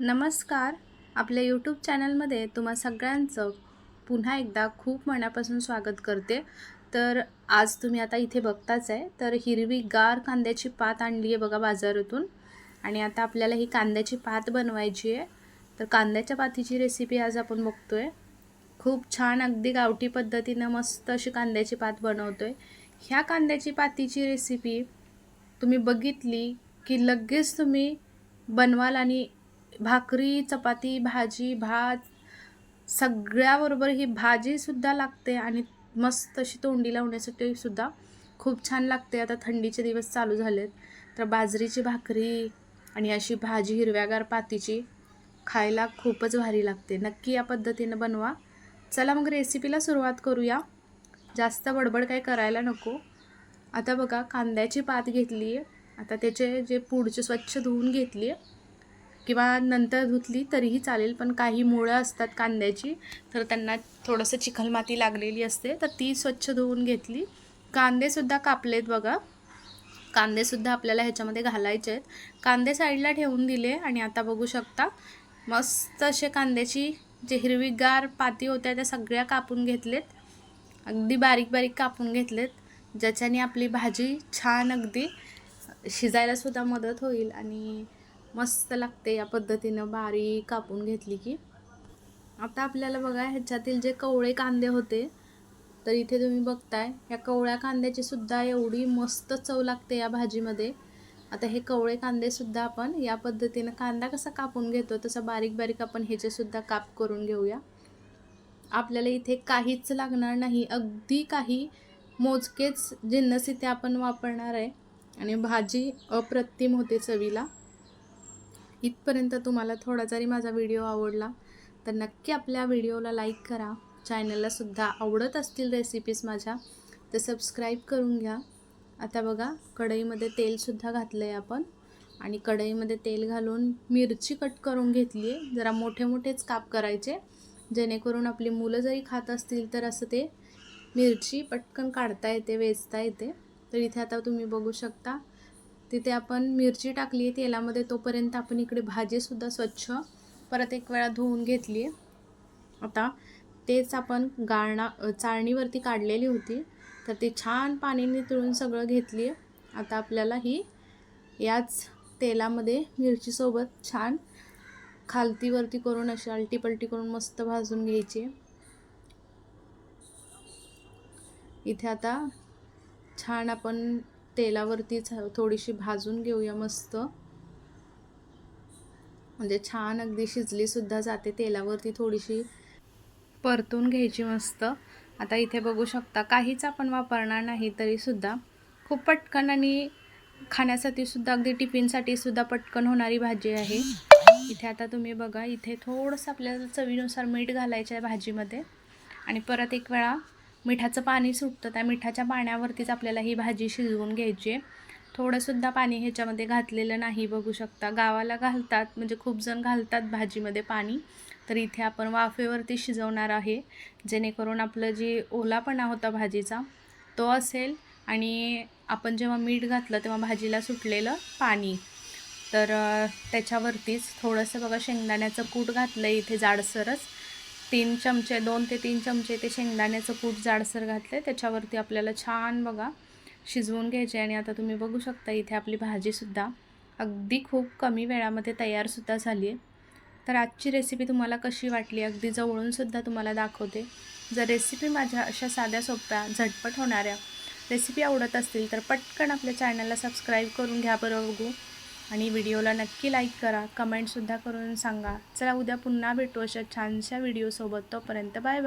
नमस्कार. आपल्या यूट्यूब चॅनलमध्ये तुम्हा सगळ्यांचं पुन्हा एकदा खूप मनापासून स्वागत करते. तर आज तुम्ही आता इथे बघताच आहे. तर हिरवी गार कांद्याची पात आणली आहे बघा बाजारातून. आणि आता आपल्याला ही कांद्याची पात बनवायची आहे. तर कांद्याच्या पातीची रेसिपी आज आपण बघतो आहे खूप छान अगदी गावठी पद्धतीनं मस्त अशी कांद्याची पात बनवतो आहे ह्या कांद्याची पातीची रेसिपी तुम्ही बघितली की लगेच तुम्ही बनवाल आणि भाकरी चपाती भाजी भात सगळ्याबरोबर ही भाजीसुद्धा लागते आणि मस्त अशी तोंडी लावण्यासाठी सुद्धा खूप छान लागते. आता थंडीचे दिवस चालू झालेत. तर बाजरीची भाकरी आणि अशी भाजी हिरव्यागार पातीची खायला खूपच भारी लागते. नक्की या पद्धतीनं बनवा. चला मग रेसिपीला सुरुवात करूया. जास्त बडबड काही करायला नको. आता बघा कांद्याची पात घेतली आहे आता त्याचे जे पुढचे स्वच्छ धुवून घेतली आहे किंवा नंतर धुतली तरीही चालेल पण काही मुळं असतात कांद्याची तर त्यांना थोडंसं चिखलमाती लागलेली असते तर ती स्वच्छ धुवून घेतली. कांदेसुद्धा कापलेत बघा. कांदेसुद्धा आपल्याला ह्याच्यामध्ये घालायचे आहेत. कांदे साईडला ठेवून दिले आणि आता बघू शकता. मस्त असे कांद्याची जे हिरवीगार पाती होत्या त्या सगळ्या कापून घेतलेत. अगदी बारीक बारीक कापून घेतलेत. ज्याच्याने आपली भाजी छान अगदी शिजायलासुद्धा मदत होईल आणि मस्त लागते या पद्धतीनं बारीक कापून घेतली की. आता आपल्याला बघा ह्याच्यातील जे कवळे कांदे होते तर इथे तुम्ही बघताय ह्या कवळ्या कांद्याची सुद्धा एवढी मस्त चव लागते या भाजीमध्ये. आता हे कवळे कांदेसुद्धा आपण या पद्धतीनं कांदा कसा कापून घेतो तसा बारीक बारीक आपण ह्याचेसुद्धा काप करून घेऊया. आपल्याला इथे काहीच लागणार नाही अगदी काही मोजकेच जिन्नस इथे आपण वापरणार आहे. आणि भाजी अप्रतिम होते चवीला. इथपर्यंत तुम्हाला थोडा जरी माझा व्हिडिओ आवडला तर नक्की आपल्या व्हिडिओला लाईक करा. चॅनललासुद्धा आवडत असतील रेसिपीज माझ्या तर सबस्क्राईब करून घ्या. आता बघा कढईमध्ये तेलसुद्धा घातलं आहे आपण. आणि कढईमध्ये तेल घालून मिरची कट करून घेतली आहे जरा मोठे मोठेच काप करायचे. जेणेकरून आपली मुलं जरी खात असतील तर असं ते मिरची पटकन काढता येते वेचता येते. तर इथे आता तुम्ही बघू शकता तिथे आपण मिरची टाकली आहे तेलामध्ये तोपर्यंत आपण इकडे भाजीसुद्धा स्वच्छ परत एक वेळा धुवून घेतली. आहे आता तेच आपण गाळणा चाळणीवरती काढलेली होती. तर ती छान पाणी नितळून सगळं घेतली. आहे आता आपल्याला ही याच तेलामध्ये मिरचीसोबत छान खालतीवरती करून अशी अलटीपलटी करून मस्त भाजून घ्यायची. इथे आता छान आपण तेलावरती थोडीशी भाजून घेऊया मस्त. म्हणजे छान अगदी शिजलीसुद्धा जाते तेलावरती थोडीशी. परतून घ्यायची मस्त. आता इथे बघू शकता काहीच आपण वापरणार नाही तरीसुद्धा खूप पटकन आणि खाण्यासाठीसुद्धा अगदी टिफिनसाठी सुद्धा पटकन होणारी भाजी आहे. इथे आता तुम्ही बघा इथे थोडंसं आपल्याला चवीनुसार मीठ घालायचं आहे भाजीमध्ये. आणि परत एक वेळा मिठाचं पाणी सुटतं त्या मिठाच्या पाण्यावरतीच आपल्याला ही भाजी शिजवून घ्यायची आहे. थोडंसुद्धा पाणी ह्याच्यामध्ये घातलेलं नाही बघू शकता. गावाला घालतात म्हणजे खूप जण घालतात भाजीमध्ये पाणी. तर इथे आपण वाफेवरती शिजवणार आहे. जेणेकरून आपलं जे ओलापणा होता भाजीचा तो असेल आणि आपण जेव्हा मीठ घातलं तेव्हा भाजीला सुटलेलं पाणी. तर त्याच्यावरतीच थोडंसं बघा शेंगदाण्याचं कूट घातलं आहे इथे जाडसरच. तीन चमचे दोन ते तीन चमचे ते शेंगदाण्याचं कूट जाडसर घातलं आहे त्याच्यावरती आपल्याला छान बघा शिजवून घ्यायचे आणि आता तुम्ही बघू शकता इथे आपली भाजीसुद्धा अगदी खूप कमी वेळामध्ये तयारसुद्धा झाली आहे. तर आजची रेसिपी तुम्हाला कशी वाटली अगदी जवळूनसुद्धा तुम्हाला दाखवते. जर रेसिपी माझ्या अशा साध्या सोप्या झटपट होणाऱ्या रेसिपी आवडत असतील तर पटकन आपल्या चॅनलला सबस्क्राईब करून घ्या बरं बघू. आणि व्हिडिओला नक्की लाईक करा. कमेंटसुद्धा करून सांगा. चला उद्या पुन्हा भेटू अशा छानशा व्हिडिओसोबत. तोपर्यंत बाय बाय.